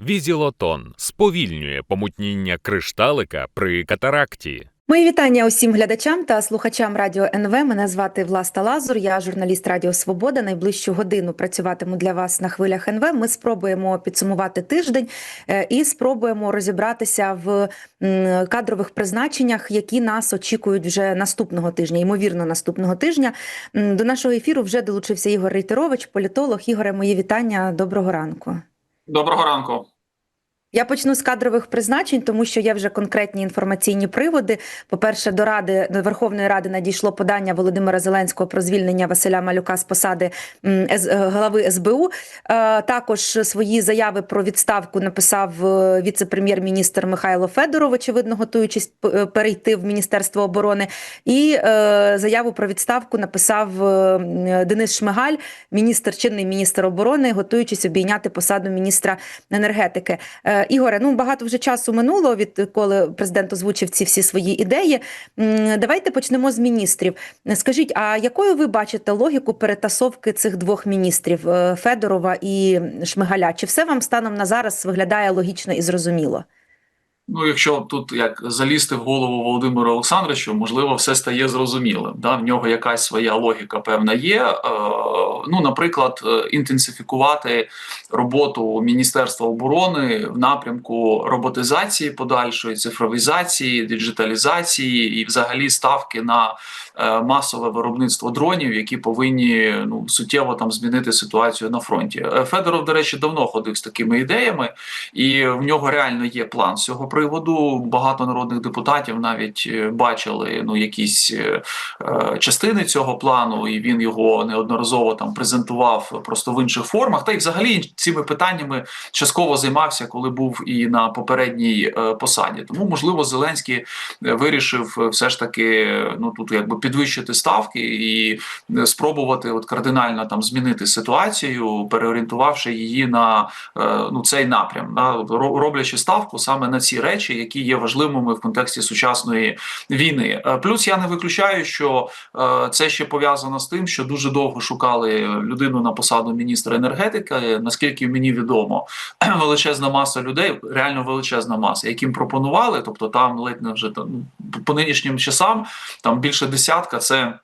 Візілотон сповільнює помутніння кришталика при катаракті. Мої вітання усім глядачам та слухачам радіо НВ. Мене звати Власта Лазур. Я журналіст Радіо Свобода. Найближчу годину працюватиму для вас на хвилях НВ. Ми спробуємо підсумувати тиждень е, і спробуємо розібратися в кадрових призначеннях, які нас очікують вже наступного тижня, ймовірно, наступного тижня. До нашого ефіру вже долучився Ігор Рейтерович, політолог. Ігоре, мої вітання. Доброго ранку. Доброго ранку. Я почну з кадрових призначень, тому що є вже конкретні інформаційні приводи. По-перше, до ради до Верховної Ради надійшло подання Володимира Зеленського про звільнення Василя Малюка з посади е, голови СБУ. Е, Також свої заяви про відставку написав е, віце-прем'єр-міністр Михайло Федоров, очевидно, готуючись перейти в Міністерство оборони. І заяву про відставку написав Денис Шмигаль, міністр, чинний міністр оборони, готуючись обійняти посаду міністра енергетики. Ігоре, ну багато вже часу минуло, відколи президент озвучив ці всі свої ідеї. Давайте почнемо з міністрів. Скажіть, а якою ви бачите логіку перетасовки цих двох міністрів е, Федорова і Шмигаля? Чи все вам станом на зараз виглядає логічно і зрозуміло? Ну, якщо тут як залізти в голову Володимиру Олександровичу, можливо, все стає зрозумілим. Да? В нього якась своя логіка певна є. Е, ну, наприклад, е, інтенсифікувати роботу Міністерства оборони в напрямку роботизації подальшої, цифровізації, диджиталізації і, взагалі, ставки на е, масове виробництво дронів, які повинні ну суттєво там змінити ситуацію на фронті. Е, Федоров, до речі, давно ходив з такими ідеями, і в нього реально є план цього приводу. Багато народних депутатів навіть е, бачили ну якісь е, е, частини цього плану, і він його неодноразово там презентував просто в інших формах. Та й взагалі цими питаннями частково займався, коли був і на попередній е, посаді. Тому можливо Зеленський е, вирішив все ж таки ну тут якби підвищити ставки і спробувати от кардинально там змінити ситуацію, переорієнтувавши її на е, ну цей напрям, да, ро- роблячи ставку саме на ці речі, які є важливими в контексті сучасної війни. Е, Плюс я не виключаю, що е, це ще пов'язано з тим, що дуже довго шукали людину на посаду міністра енергетики. Наскільки мені відомо, величезна маса людей, реально величезна маса, яким пропонували, тобто там ледь не вже там по нинішнім часам, там більше десятка це.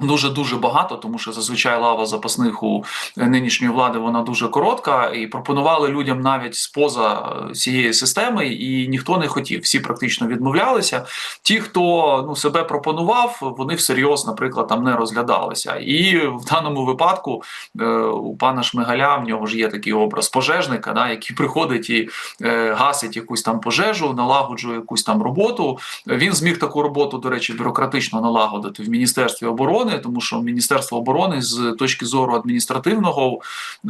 Дуже дуже багато, тому що зазвичай лава запасних у нинішньої влади вона дуже коротка, і пропонували людям навіть споза е, цієї системи, і ніхто не хотів. Всі практично відмовлялися. Ті, хто ну себе пропонував, вони всерйоз, наприклад, там не розглядалися. І в даному випадку е, у пана Шмигаля в нього ж є такий образ пожежника, да, який приходить і е, гасить якусь там пожежу, налагоджує якусь там роботу. Він зміг таку роботу, до речі, бюрократично налагодити в міністерстві оборони, тому що Міністерство оборони з точки зору адміністративного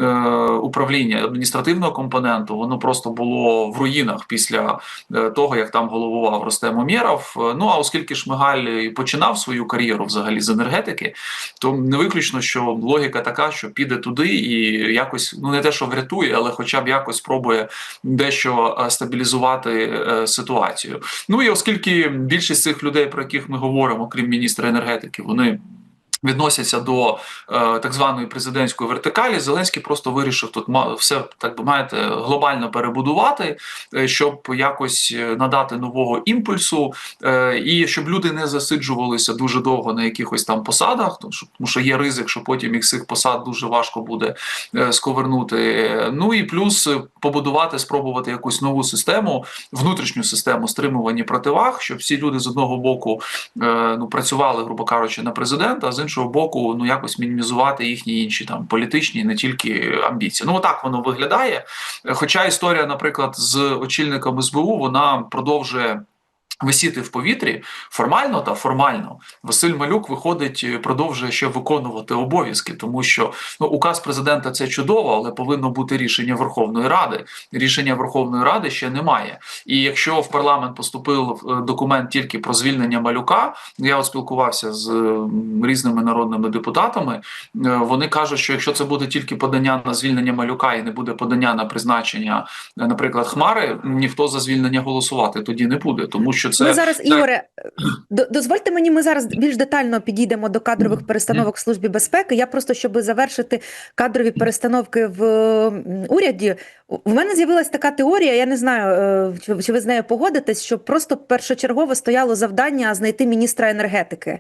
е, управління, адміністративного компоненту, воно просто було в руїнах після е, того, як там головував Ростем Омєров. Е, Ну а оскільки Шмигаль починав свою кар'єру взагалі з енергетики, то не виключно, що логіка така, що піде туди і якось ну не те, що врятує, але хоча б якось спробує дещо е, стабілізувати ситуацію. Ну і оскільки більшість цих людей, про яких ми говоримо, крім міністра енергетики, вони. Відносяться до е, так званої президентської вертикалі, Зеленський просто вирішив тут все так би маєте глобально перебудувати, е, щоб якось е, надати нового імпульсу, е, і щоб люди не засиджувалися дуже довго на якихось там посадах, тому що, є ризик, що потім їх цих посад дуже важко буде е, сковернути. Ну і плюс е, побудувати, спробувати якусь нову систему, внутрішню систему стримування противаг, щоб всі люди з одного боку е, ну працювали, грубо кажучи, на президента, а з іншого боку, ну якось мінімізувати їхні інші там політичні, не тільки амбіції. Ну отак воно виглядає. Хоча історія, наприклад, з очільником СБУ, вона продовжує. Висіти в повітрі формально та формально Василь Малюк виходить, е, продовжує ще виконувати обов'язки, тому що ну указ президента це чудово, але повинно бути рішення Верховної Ради. Рішення Верховної Ради ще немає. І якщо в парламент поступив е, документ тільки про звільнення малюка, я от спілкувався з різними народними депутатами. е, Вони кажуть, що якщо це буде тільки подання на звільнення малюка і не буде подання на призначення, е, наприклад, хмари, ніхто за звільнення голосувати тоді не буде, тому що що це Ми зараз. Ігоре, дозвольте мені, ми зараз більш детально підійдемо до кадрових перестановок в службі безпеки. Я просто щоб завершити кадрові перестановки в уряді. У мене з'явилася така теорія. Я не знаю, е, чи ви з нею погодитесь, що просто першочергово стояло завдання знайти міністра енергетики.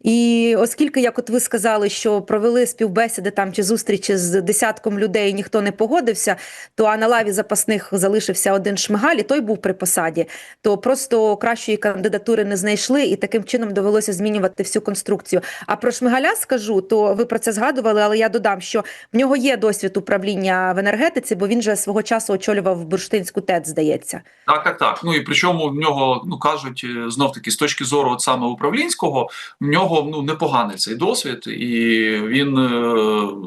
І оскільки, як от ви сказали, що провели співбесіди там чи зустрічі з десятком людей, і ніхто не погодився, то а на лаві запасних залишився один шмигаль, і той був при посаді, то просто кращої кандидатури не знайшли, і таким чином довелося змінювати всю конструкцію. А про шмигаля скажу, то ви про це згадували, але я додам, що в нього є досвід управління в енергетиці, бо він же свого часу очолював Бурштинську ТЕЦ, здається. Так, так, так. Ну і причому в нього ну кажуть знов таки з точки зору от саме управлінського, в нього ну непоганий цей досвід, і він е,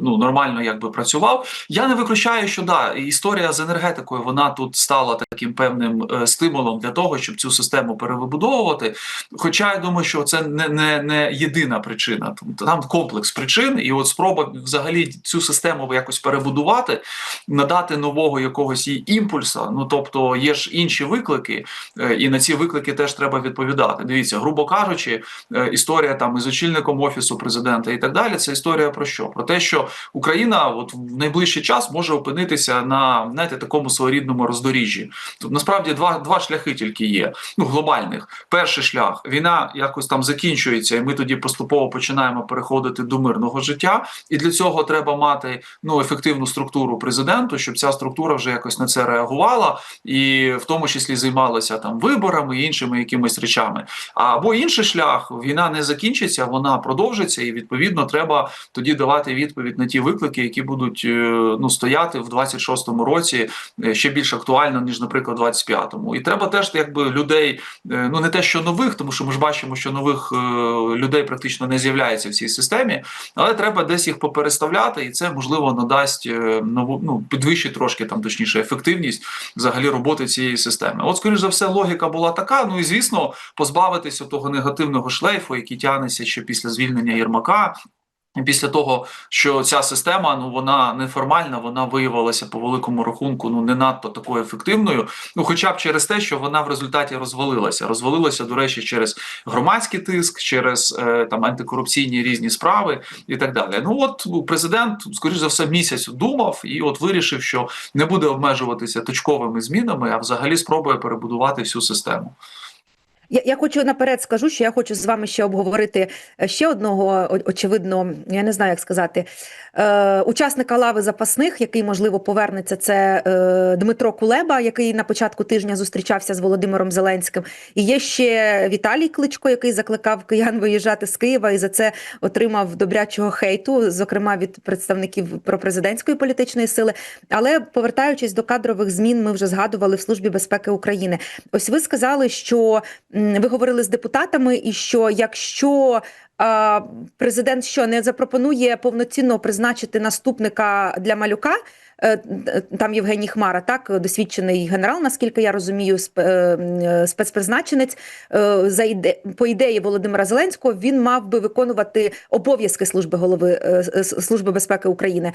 ну нормально якби працював. Я не виключаю, що да, історія з енергетикою вона тут стала таким певним е, стимулом для того, щоб цю систему перевибудовувати. Хоча я думаю, що це не, не, не єдина причина. Там комплекс причин, і от спроба взагалі цю систему якось перебудувати, надати нового якогось їй імпульса. Ну тобто є ж інші виклики, е, і на ці виклики теж треба відповідати. Дивіться, грубо кажучи, історія там із очільником офісу президента і так далі. Це історія про що? Про те, що Україна от в найближчий час може опинитися на знаєте, такому своєрідному роздоріжжі. Тут насправді два, два шляхи тільки є. Ну глобальних. Перший шлях війна якось там закінчується, і ми тоді поступово починаємо переходити до мирного життя. І для цього треба мати ну ефективну структуру президенту, щоб ця структура вже якось на це реагувала, і в тому числі займалася там виборами і іншими якимись речами. Або інший шлях війна не закінчиться, вона продовжиться, і відповідно треба тоді давати відповідь на ті виклики, які будуть е, ну стояти в 26-му році е, ще більш актуально ніж, наприклад, 25-му. І треба теж якби людей, е, ну не те, що нових, тому що ми ж бачимо, що нових людей практично не з'являється в цій системі, але треба десь їх попереставляти, і це можливо надасть нову ну підвищить трошки там точніше ефективність взагалі роботи цієї системи. От, скоріш за все, логіка була така. Ну і звісно, позбавитися того негативного шлейфу, який тягнеться ще після звільнення Єрмака. Після того, що ця система ну вона неформальна, вона виявилася по великому рахунку ну не надто такою ефективною. Ну, хоча б через те, що вона в результаті розвалилася. Розвалилася, до речі, через громадський тиск, через е, там антикорупційні різні справи і так далі. Ну от президент, скоріш за все, місяць думав і от вирішив, що не буде обмежуватися точковими змінами, а взагалі спробує перебудувати всю систему. Я, я хочу наперед скажу, що я хочу з вами ще обговорити е, ще одного, очевидно, я не знаю, як сказати, е, учасника лави запасних, який можливо повернеться. Це е, Дмитро Кулеба, який на початку тижня зустрічався з Володимиром Зеленським. І є ще Віталій Кличко, який закликав киян виїжджати з Києва, і за це отримав добрячого хейту, зокрема від представників пропрезидентської політичної сили. Але повертаючись до кадрових змін, ми вже згадували в службі безпеки України. Ось ви сказали, що ви говорили з депутатами, і що якщо президент що не запропонує повноцінно призначити наступника для малюка. Е, Там Євгеній Хмара, так досвідчений генерал, наскільки я розумію, е, спецпризначенець. Е, За іде по ідеї Володимира Зеленського він мав би виконувати обов'язки служби голови е, служби безпеки України.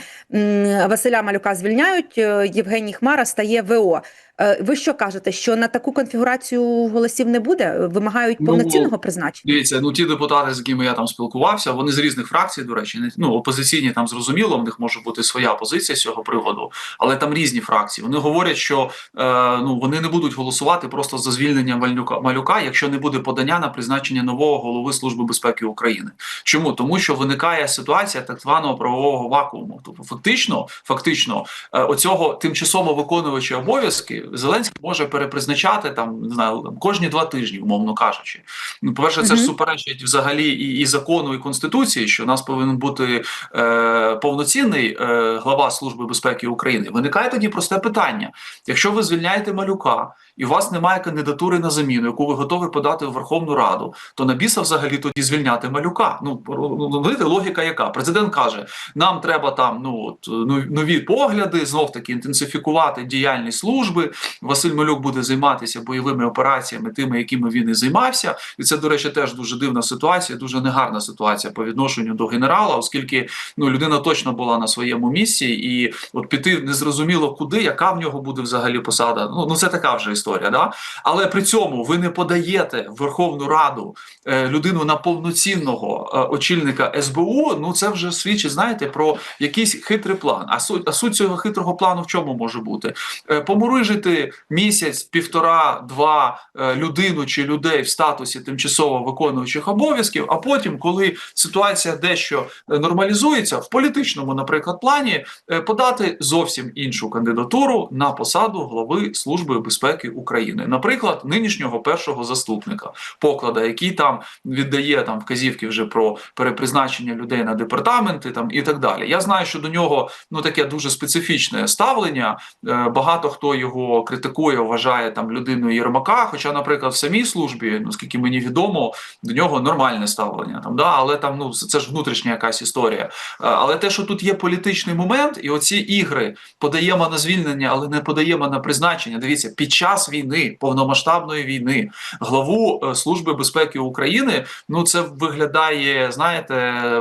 Василя Малюка звільняють. е, Євгеній Хмара стає ВО. Е, Ви що кажете, що на таку конфігурацію голосів не буде? Вимагають Ну, повноцінного призначення? Дивіться, ну ті депутати, з якими я там спілкувався, вони з різних фракцій, до речі, не ну опозиційні там зрозуміло, в них може бути своя позиція з цього приводу, але там різні фракції. Вони говорять, що е, ну вони не будуть голосувати просто за звільнення Мальнюка малюка, якщо не буде подання на призначення нового голови служби безпеки України. Чому тому, що виникає ситуація так званого правового вакууму? Тобто, фактично, фактично, е, оцього тимчасово виконувача обов'язки Зеленський може перепризначати там не знаю там, кожні два тижні, умовно кажучи. Ну, по-перше, це ж суперечить взагалі і, і закону, і конституції, що у нас повинен бути е, повноцінний е, глава Служби безпеки України. Виникає тоді просте питання: якщо ви звільняєте малюка і у вас немає кандидатури на заміну, яку ви готові подати в Верховну Раду, то на біса взагалі тоді звільняти малюка. Ну ну, знаєте, логіка яка? Президент каже: нам треба там ну от ну, нові погляди, знов таки інтенсифікувати діяльність служби. Василь Малюк буде займатися бойовими операціями, тими, якими він і займався. І це, до речі, теж дуже дивна ситуація, дуже негарна ситуація по відношенню до генерала, оскільки ну людина точно була на своєму місці, і от піти незрозуміло куди, яка в нього буде взагалі посада. Ну ну це така вже історія. Да? Але при цьому ви не подаєте в Верховну Раду е, людину на повноцінного е, очільника СБУ. Ну це вже свідчить, знаєте, про якийсь хитрий план. А суть, а суть цього хитрого плану в чому може бути? Е, помурижити місяць, півтора, два е, людину чи людей в статусі тимчасово виконуючих обов'язків. А потім, коли ситуація дещо е, нормалізується, в політичному, наприклад, плані е, подати зовсім іншу кандидатуру на посаду голови Служби безпеки України, наприклад, нинішнього першого заступника поклада, який там віддає там вказівки вже про перепризначення людей на департаменти, там і так далі. Я знаю, що до нього ну таке дуже специфічне ставлення. Е, Багато хто його критикує, вважає там людиною Єрмака. Хоча, наприклад, в самій службі, наскільки мені відомо, до нього нормальне ставлення. Там да, але там ну це ж внутрішня якась історія. Е, Але те, що тут є політичний момент, і оці ігри подаємо на звільнення, але не подаємо на призначення. Дивіться, під час війни, повномасштабної війни, главу е, Служби безпеки України, ну це виглядає, знаєте,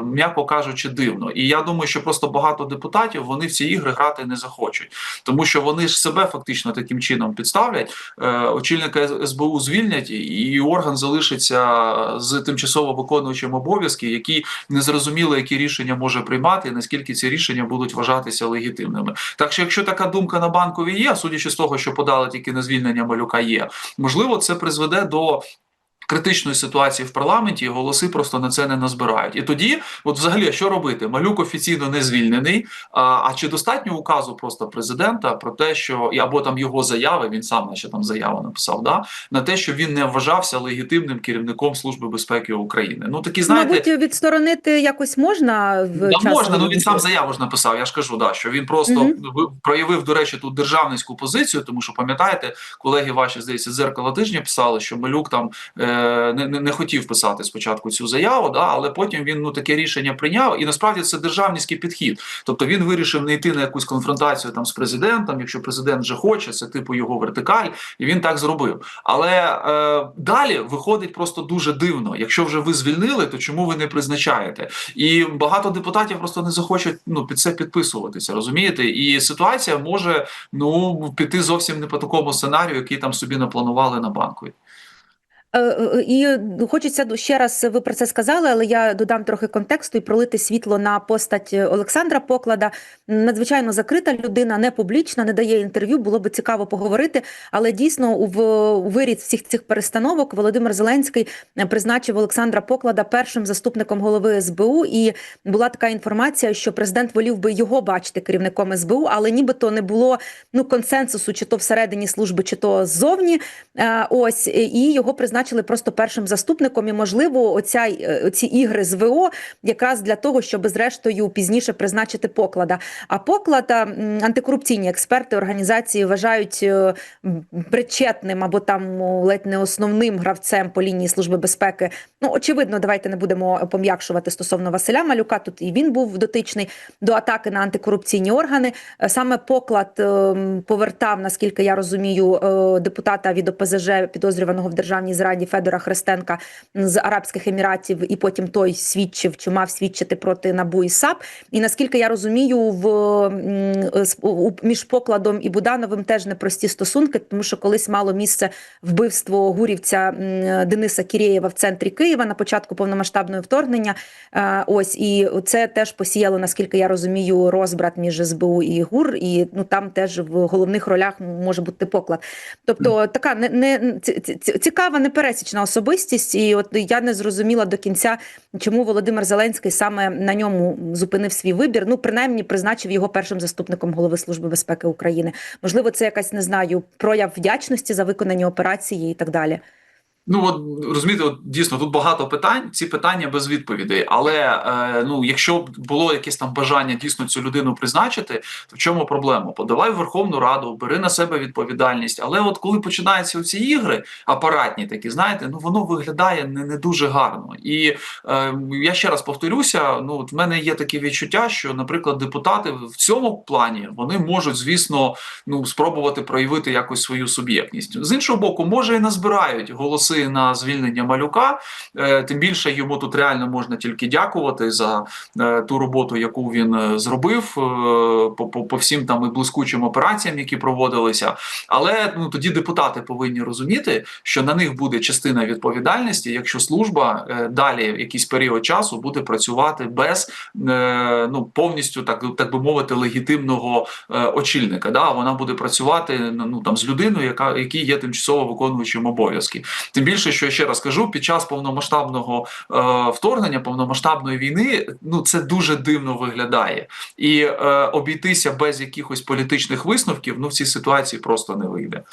м'яко кажучи, дивно. І я думаю, що просто багато депутатів вони в ці ігри грати не захочуть, тому що вони ж себе фактично таким чином підставлять. Е, очільника СБУ звільнять, і орган залишиться з тимчасово виконуючим обов'язки, які незрозуміло, які рішення може приймати, і наскільки ці рішення будуть вважатися легітимними. Так що, якщо така думка на банкові є, судячи з того, що подали тільки на звільнення малюка, є можливо, це призведе до. Критичної ситуації в парламенті і голоси просто на це не назбирають. І тоді, от взагалі, що робити? Малюк офіційно не звільнений. А, а чи достатньо указу просто президента про те, що або там його заяви, він сам наче там заяву написав, да на те, що він не вважався легітимним керівником Служби безпеки України. Ну такі знаєте, Мабуть, відсторонити якось можна в Да, часом можна, ну він сам заяву ж написав. Я ж кажу, да, що він просто ви- проявив, до речі, тут державницьку позицію, тому що пам'ятаєте, колеги ваші здається, зеркало тижня писали, що Малюк там е, не, не, хотів писати спочатку цю заяву, да, але потім він ну таке рішення прийняв. І насправді це державницький підхід. Тобто він вирішив не йти на якусь конфронтацію там з президентом. Якщо президент вже хоче, це типу його вертикаль, і він так зробив. Але е, далі виходить просто дуже дивно. Якщо вже ви звільнили, то чому ви не призначаєте? І багато депутатів просто не захочуть ну під це підписуватися, розумієте? І ситуація може ну піти зовсім не по такому сценарію, який там собі напланували на банку. Е, е, І хочеться ще раз, ви про це сказали, але я додам трохи контексту і пролити світло на постать Олександра Поклада. Надзвичайно закрита людина, не публічна, не дає інтерв'ю. Було би цікаво поговорити. Але дійсно, у в- у всіх цих перестановок Володимир Зеленський е, призначив Олександра Поклада першим заступником голови СБУ. І була така інформація, що президент волів би його бачити керівником СБУ, але нібито не було ну консенсусу, чи то всередині служби, чи то ззовні. Е, Ось і його призначили просто першим заступником. І можливо, оця е, оці ігри з ВО якраз для того, щоб зрештою пізніше призначити поклада. А поклада антикорупційні експерти організації вважають е, причетним або там ледь не основним гравцем по лінії служби безпеки. Ну очевидно, давайте не будемо пом'якшувати стосовно Василя Малюка. Тут і він був дотичний до атаки на антикорупційні органи. Е, Саме поклад ем, повертав, наскільки я розумію, депутата від ОПЗЖ, підозрюваного в державній зраді Федора Христенка з Арабських Еміратів, і потім той свідчив чи мав свідчити проти НАБУ і САП. І наскільки я розумію, в у- між покладом і Будановим теж непрості стосунки, тому що колись мало місце вбивство гурівця Дениса Кірєєва в центрі Києва на початку повномасштабного вторгнення. Е, Ось і це теж посіяло, наскільки я розумію, розбрат між СБУ і ГУР, і ну там теж в головних ролях може бути поклад. Тобто така не, не ці- ці- цікава, непересічна особистість, і от я не зрозуміла до кінця, чому Володимир Зеленський саме на ньому зупинив свій вибір. Ну, принаймні, призначив його першим заступником голови служби безпеки України. Можливо, це якась не знаю прояв вдячності за виконані операції і так далі. Ну от розумієте, от дійсно тут багато питань. Ці питання без відповідей. Але е, ну, якщо б було якесь там бажання дійсно цю людину призначити, то в чому проблема? Подавай в Верховну Раду, бери на себе відповідальність. Але от коли починаються ці ігри, апаратні такі, знаєте, ну воно виглядає не, не дуже гарно. І е, я ще раз повторюся: ну от в мене є таке відчуття, що, наприклад, депутати в цьому плані вони можуть, звісно, ну спробувати проявити якось свою суб'єктність. З іншого боку, може і назбирають голоси голоси на звільнення малюка. Е, Тим більше йому тут реально можна тільки дякувати за е, ту роботу, яку він е, зробив по, всім там і блискучим операціям, які проводилися. Але ну тоді депутати повинні розуміти, що на них буде частина відповідальності, якщо служба далі якийсь період часу буде працювати без ну повністю так, так би мовити, легітимного очільника. Да, вона буде працювати ну там з людиною, яка який є тимчасово виконуючим обов'язки. Тим більше, що я ще раз кажу, під час повномасштабного е, вторгнення, повномасштабної війни, ну це дуже дивно виглядає, і е, обійтися без якихось політичних висновків, ну в цій ситуації просто не вийде.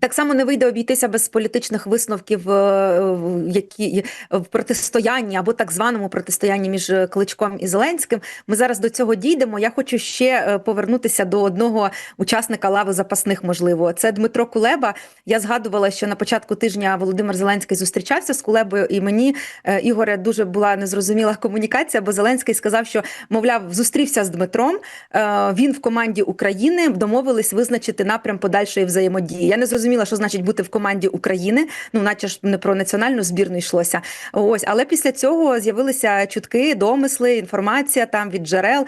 Так само не вийде обійтися без політичних висновків, е, які в протистоянні або так званому протистоянні між Кличком і Зеленським. Ми зараз до цього дійдемо. Я хочу ще е, повернутися до одного учасника лави запасних. Можливо, це Дмитро Кулеба. Я згадувала, що на початку тижня Володимир Зеленський зустрічався з Кулебою, і мені е, Ігоре дуже була незрозуміла комунікація, бо Зеленський сказав, що мовляв, зустрівся з Дмитром. е, Він в команді України домовились визначити напрям подальшої взаємодії. Я не зрозуміла, що значить бути в команді України. Ну, наче ж не про національну збірну йшлося. Ось, але після цього з'явилися чутки, домисли, інформація там від джерел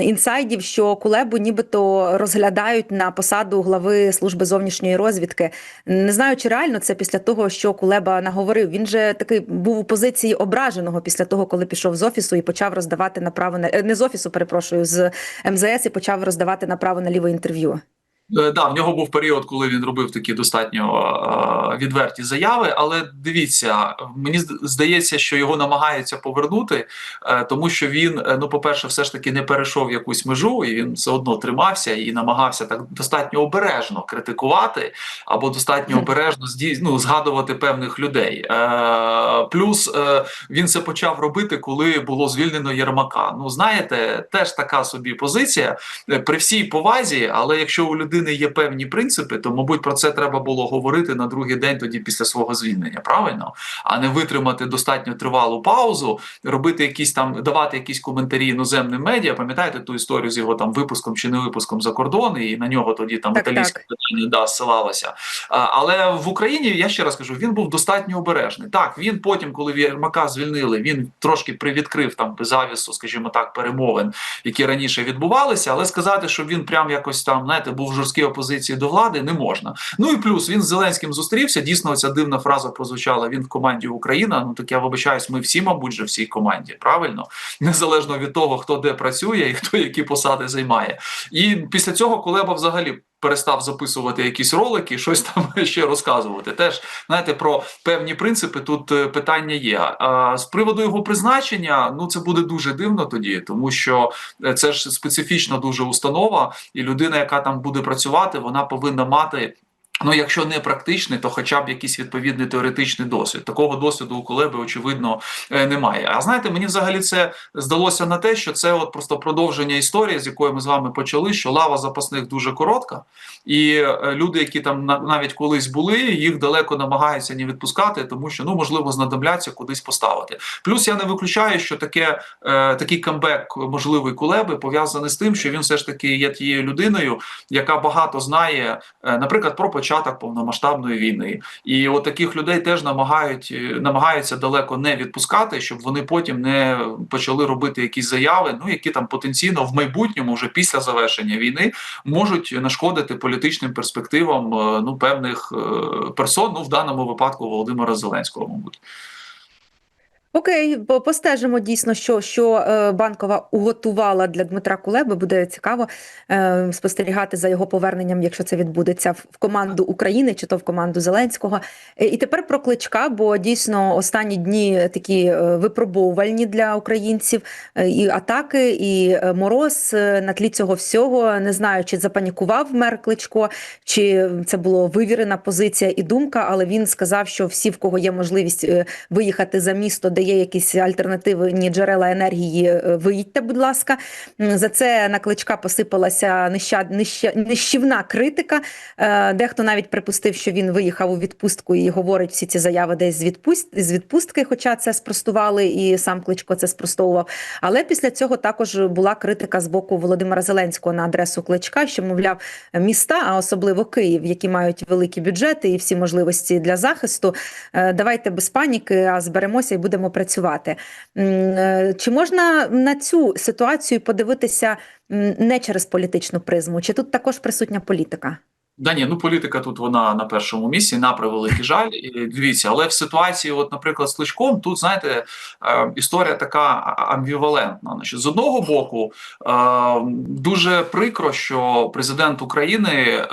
інсайдів, що Кулебу нібито розглядають на посаду глави служби зовнішньої розвідки. Не знаю, чи реально це після того, що Кулеба наговорив. Він же такий був у позиції ображеного після того, коли пішов з офісу і почав роздавати направо на е, не з офісу, перепрошую, з МЗС і почав роздавати направо наліво інтерв'ю. Е, Да, в нього був період, коли він робив такі достатньо е, відверті заяви. Але дивіться, мені здається, що його намагаються повернути, е, тому що він, е, ну, по-перше, все ж таки не перейшов якусь межу, і він все одно тримався і намагався так достатньо обережно критикувати або достатньо обережно ну, згадувати певних людей. Е, Плюс е, він це почав робити, коли було звільнено Єрмака. Ну, знаєте, теж така собі позиція е, при всій повазі, але якщо у людини є певні принципи, то мабуть про це треба було говорити на другий день тоді після свого звільнення, правильно? А не витримати достатньо тривалу паузу, робити якісь там, давати якісь коментарі іноземним медіа. Пам'ятаєте ту історію з його там випуском чи не випуском за кордон, і на нього тоді там Так, італійське питання да, ссилалося. А, але в Україні я ще раз кажу, він був достатньо обережний. Так, він потім, коли Єрмака звільнили, він трошки привідкрив там завісу, скажімо так, перемовин, які раніше відбувалися, але сказати, що він прям якось там знаєте, був в жорсткій опозиції до влади, не можна. Ну і плюс він з Зеленським зустрівся. Дійсно, ця дивна фраза прозвучала. Він в команді Україна. Ну так я вибачаюсь, ми всі, мабуть, же в цій команді, правильно, незалежно від того, хто де працює і хто які посади займає. І після цього Кулеба взагалі. Перестав записувати якісь ролики, щось там ще розказувати. Теж знаєте, про певні принципи тут е, питання є. А з приводу його призначення, ну це буде дуже дивно тоді, тому що е, це ж специфічна дуже установа, і людина, яка там буде працювати, вона повинна мати. Ну, якщо не практичний, то хоча б якийсь відповідний теоретичний досвід. Такого досвіду у Кулеби, очевидно, е, немає. А знаєте, мені взагалі це здалося на те, що це от просто продовження історії, з якої ми з вами почали, що лава запасних дуже коротка, і е, люди, які там навіть колись були, їх далеко намагаються не відпускати, тому що ну можливо знадобляться кудись поставити. Плюс я не виключаю, що таке е, такий камбек можливий Кулеби пов'язаний з тим, що він все ж таки є тією людиною, яка багато знає, наприклад, про початок повномасштабної війни. І от таких людей теж намагають е, намагаються далеко не відпускати, щоб вони потім не почали робити якісь заяви, ну які там потенційно в майбутньому, вже після завершення війни, можуть нашкодити політичним перспективам е, ну певних е, персон. Ну в даному випадку Володимира Зеленського, мабуть. Окей, постежимо дійсно, що, що е, банкова уготувала для Дмитра Кулеби. Буде цікаво е, спостерігати за його поверненням, якщо це відбудеться в, команду України чи то в команду Зеленського. Е, і тепер про кличка, бо дійсно останні дні такі е, випробовувальні для українців і атаки, і мороз на тлі цього всього. Не знаю, чи запанікував мер Кличко, чи це була вивірена позиція і думка, але він сказав, що всі, в кого є можливість виїхати за місто, подає якісь альтернативні джерела енергії, е, виїдьте, будь ласка. За це на кличка посипалася неща, неща, нищівна критика. Е, Дехто навіть припустив, що він виїхав у відпустку і говорить всі ці заяви десь з відпуст з відпустки, хоча це спростували, і сам кличко це спростовував. Але після цього також була критика з боку Володимира Зеленського на адресу кличка, що мовляв міста, а особливо Київ, які мають великі бюджети і всі можливості для захисту. е, Давайте без паніки, а зберемося і будемо працювати. Е, Чи можна на цю ситуацію подивитися не через політичну призму? Чи тут також присутня політика? Да ні, ну політика тут вона на першому місці, на превеликий жаль. Дивіться, але в ситуації, от, наприклад, з Кличком, тут знаєте, е, історія така амбівалентна. Значить, з одного боку, е, дуже прикро, що президент України е,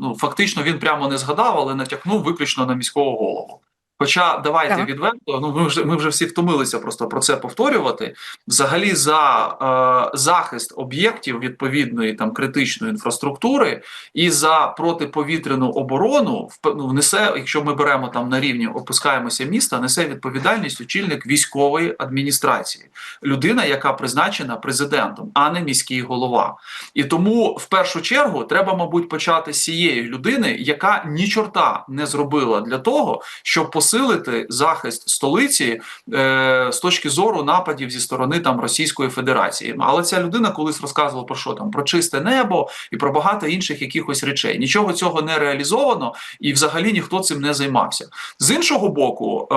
ну фактично він прямо не згадав, але натякнув виключно на міського голову. Хоча давайте Так. відверто, ну ми вже ми вже всі втомилися просто про це повторювати. Взагалі, за е, захист об'єктів відповідної там критичної інфраструктури і за протиповітряну оборону ну, несе, якщо ми беремо там на рівні, опускаємося міста, несе відповідальність очільник військової адміністрації, людина, яка призначена президентом, а не міський голова. І тому в першу чергу треба, мабуть, почати з цієї людини, яка ні чорта не зробила для того, щоб посилити захист столиці е, з точки зору нападів зі сторони там Російської Федерації. Але ця людина колись розказувала про що там про чисте небо і про багато інших якихось речей. Нічого цього не реалізовано, і взагалі ніхто цим не займався. З іншого боку, е,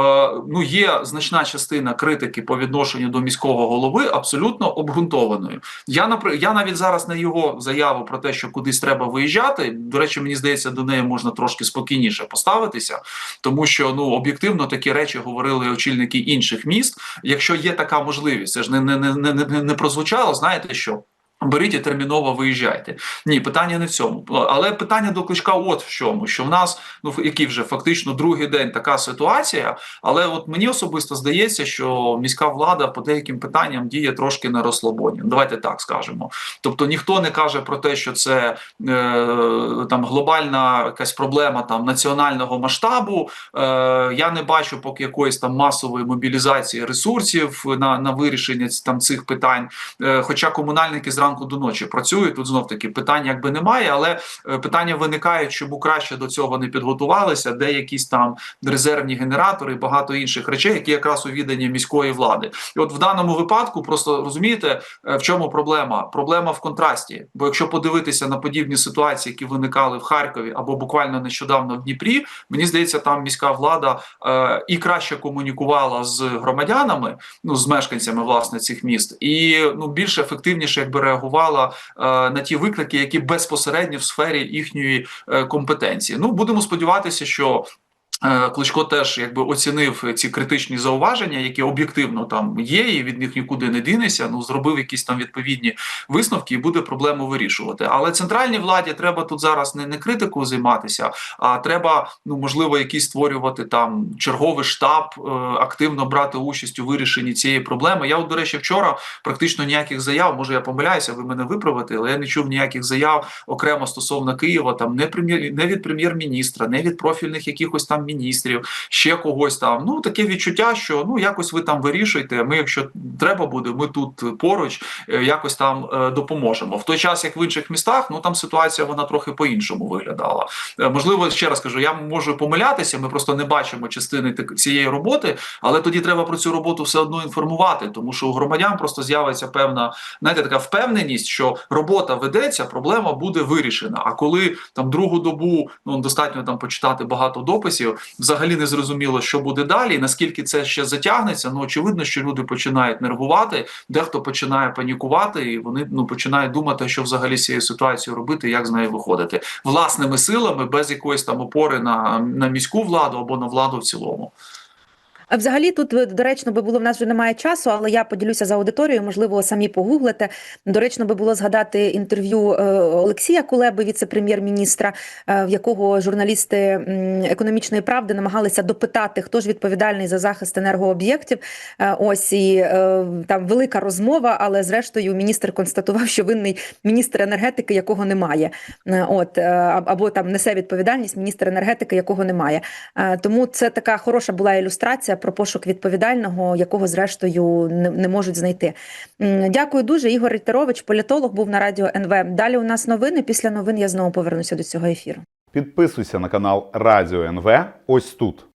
ну є значна частина критики по відношенню до міського голови абсолютно обґрунтованою. Я напри... я навіть зараз на його заяву про те, що кудись треба виїжджати. До речі, мені здається, до неї можна трошки спокійніше поставитися, тому що ну об'єктивно такі речі говорили очільники інших міст. Якщо є така можливість, це ж не не, не, не, не, прозвучало. Знаєте що? Беріть і терміново виїжджайте. Ні, питання не в цьому. Але питання до кличка, от в чому, що в нас ну який вже фактично другий день така ситуація. Але от мені особисто здається, що міська влада по деяким питанням діє трошки на розслабоні. Давайте так скажемо. Тобто ніхто не каже про те, що це е, там глобальна якась проблема там національного масштабу. Е, я не бачу поки якоїсь там масової мобілізації ресурсів на, на вирішення там цих питань. Е, хоча комунальники зранку до ночі працюють. Тут знов таки питань якби немає, але е, питання виникають, чому краще до цього не підготувалися, де якісь там резервні генератори, багато інших речей, які якраз у відданні міської влади. І от в даному випадку, просто розумієте, е, в чому проблема? Проблема в контрасті. Бо якщо подивитися на подібні ситуації, які виникали в Харкові або буквально нещодавно в Дніпрі, мені здається, там міська влада е, і краще комунікувала з громадянами, ну з мешканцями власне цих міст, і ну більш ефективніше, якби реагувала е, на ті виклики, які безпосередньо в сфері їхньої е, компетенції. Ну будемо сподіватися, що. Е, Кличко теж якби оцінив ці критичні зауваження, які об'єктивно там є, і від них нікуди не дінеться. Ну зробив якісь там відповідні висновки і буде проблему вирішувати. Але центральній владі треба тут зараз не, не критикою займатися, а треба ну можливо якийсь створювати там черговий штаб, е, активно брати участь у вирішенні цієї проблеми. Я, от, до речі, вчора практично ніяких заяв, може я помиляюся, ви мене виправите, але я не чув ніяких заяв окремо стосовно Києва, там не прем'єр, не від прем'єр-міністра, не від профільних якихось там міністрів, ще когось там. Ну таке відчуття, що ну якось ви там вирішуєте. Ми, якщо треба буде, ми тут поруч е, якось там е, допоможемо. В той час, як в інших містах, ну там ситуація вона трохи по-іншому виглядала. Е, Можливо, ще раз кажу, я можу помилятися. Ми просто не бачимо частини цієї роботи, але тоді треба про цю роботу все одно інформувати, тому що у громадян просто з'явиться певна знаєте, така впевненість, що робота ведеться, проблема буде вирішена. А коли там другу добу ну достатньо там почитати багато дописів, взагалі не зрозуміло, що буде далі, і наскільки це ще затягнеться. Ну очевидно, що люди починають нервувати, дехто починає панікувати, і вони ну починають думати, що взагалі з цією ситуацією робити, як з нею виходити власними силами, без якоїсь там опори на, на міську владу або на владу в цілому. А взагалі тут е, доречно би було в нас вже немає часу, але я поділюся за аудиторією. Можливо, самі погуглите. Доречно би було згадати інтерв'ю е, Олексія Кулеби, віце-прем'єр-міністра, е, в якого журналісти економічної правди намагалися допитати, хто ж відповідальний за захист енергооб'єктів. Ось і там велика розмова, але зрештою міністр констатував, що винний міністр енергетики, якого немає. От або там несе відповідальність міністр енергетики, якого немає. Тому це така хороша була ілюстрація про пошук відповідального, якого зрештою не, не можуть знайти. Дякую дуже. Ігор Рітерович, політолог, був на радіо НВ. Далі у нас новини. Після новин я знову повернуся до цього ефіру. Підписуйся на канал Радіо НВ ось тут.